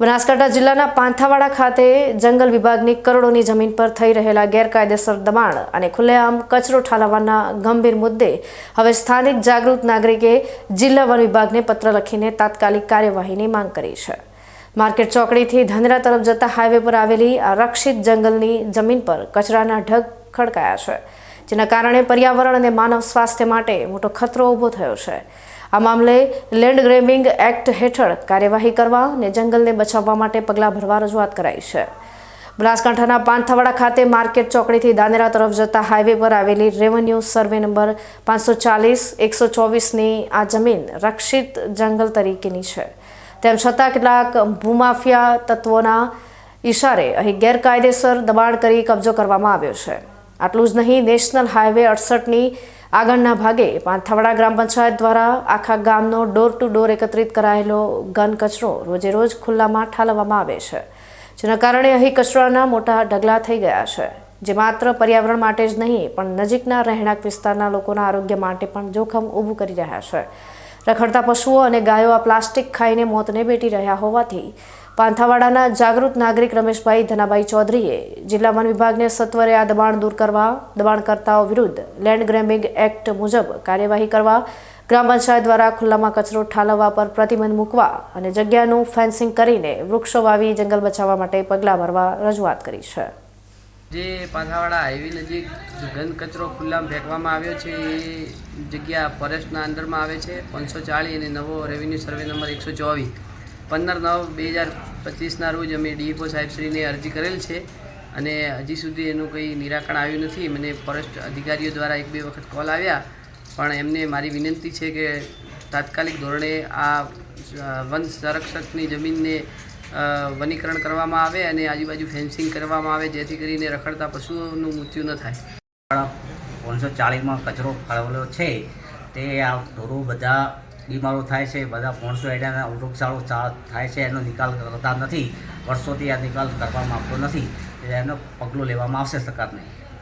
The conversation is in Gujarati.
બનાસકાંઠા જિલ્લાના પાંથાવાડા ખાતે જંગલ વિભાગની કરોડોની જમીન પર થઈ રહેલા ગેરકાયદેસર દબાણ અને ખુલ્લેઆમ કચરો ઠાલવવાના ગંભીર મુદ્દે હવે સ્થાનિક જાગૃત નાગરિકે જિલ્લા વન વિભાગને પત્ર લખીને તાત્કાલિક કાર્યવાહીની માંગ કરી છે. માર્કેટ ચોકડીથી ધંધરા તરફ જતા હાઈવે પર આવેલી આ રક્ષિત જંગલની જમીન પર કચરાના ઢગ ખડકાયા છે, જેના કારણે પર્યાવરણ અને માનવ સ્વાસ્થ્ય માટે મોટો ખતરો ઊભો થયો છે. આ મામલે લેન્ડ ગ્રેબિંગ એક્ટ હેઠળ કાર્યવાહી કરવા અને જંગલને બચાવવા માટે પગલાં ભરવા રજૂઆત કરાઈ છે. બનાસકાંઠાના પાંથાવાડા ખાતે માર્કેટ ચોકડીથી દાનેરા તરફ જતા હાઈવે પર આવેલી રેવન્યુ સર્વે નંબર પાંચસો ચાલીસ, એકસો ચોવીસની આ જમીન રક્ષિત જંગલ તરીકેની છે. તેમ છતાં કેટલાક ભૂમાફિયા તત્વોના ઈશારે અહીં ગેરકાયદેસર દબાણ કરી કબજો કરવામાં આવ્યો છે. આટલું જ નહીં, નેશનલ હાઈવે અડસઠની આગળના ભાગે પાંથાવાડા ગ્રામ પંચાયત દ્વારા આખા ગામનો ડોર ટુ ડોર એકત્રિત કરાયેલો ઘન કચરો રોજે રોજ ખુલ્લામાં ઠાલવવામાં આવે છે, જેના કારણે અહીં કચરાના મોટા ઢગલા થઈ ગયા છે, જે માત્ર પર્યાવરણ માટે જ નહીં, પણ નજીકના રહેણાંક વિસ્તારના લોકોના આરોગ્ય માટે પણ જોખમ ઊભું કરી રહ્યા છે. રખડતા પશુઓ અને ગાયો આ પ્લાસ્ટિક ખાઈને મોતને ભેટી રહ્યા હોવાથી પાંથાવાડાના જાગૃત નાગરિક રમેશભાઈ ધનાભાઈ ચૌધરીએ જિલ્લા વન વિભાગને સત્વરે આ દબાણ દૂર કરવા, દબાણકર્તાઓ વિરુદ્ધ લેન્ડ ગ્રેબિંગ એક્ટ મુજબ કાર્યવાહી કરવા, ગ્રામ પંચાયત દ્વારા ખુલ્લામાં કચરો ઠાલવવા પર પ્રતિબંધ મૂકવા અને જગ્યાનું ફેન્સિંગ કરીને વૃક્ષો વાવી, જંગલ બચાવવા માટે પગલાં ભરવા રજૂઆત કરી છે. જે પાથાવાડા હાઈવે નજીક ઘન કચરો ખુલ્લામાં ફેંકવામાં આવ્યો છે, એ જગ્યા ફોરેસ્ટના અંદરમાં આવે છે, પાંચસો ચાળીસ અને નવો રેવન્યુ સર્વે નંબર એકસો ચોવીસ. પંદર નવ બે હજાર પચીસના રોજ અમે ડીએફઓ સાહેબશ્રીને અરજી કરેલ છે અને હજી સુધી એનું કંઈ નિરાકરણ આવ્યું નથી. મને ફોરેસ્ટ અધિકારીઓ દ્વારા એક બે વખત કોલ આવ્યા, પણ એમને મારી વિનંતી છે કે તાત્કાલિક ધોરણે આ વન સંરક્ષકની જમીનને વનીકરણ કરવામાં આવે અને આજુબાજુ ફેન્સિંગ કરવામાં આવે, જેથી કરીને રખડતા પશુઓનું મૃત્યુ ન થાય. ઓગણીસો ચાળીસમાં કચરો ફાળવેલો છે, તે આ ઢોરો બધા બીમારો થાય છે, બધા માણસો એડાના વૃક્ષાળો થાય છે, એનો નિકાલ કરતા નથી, વર્ષોથી આ નિકાલ કરવામાં આવતો નથી, એનો પગલું લેવામાં આવશે સરકારને.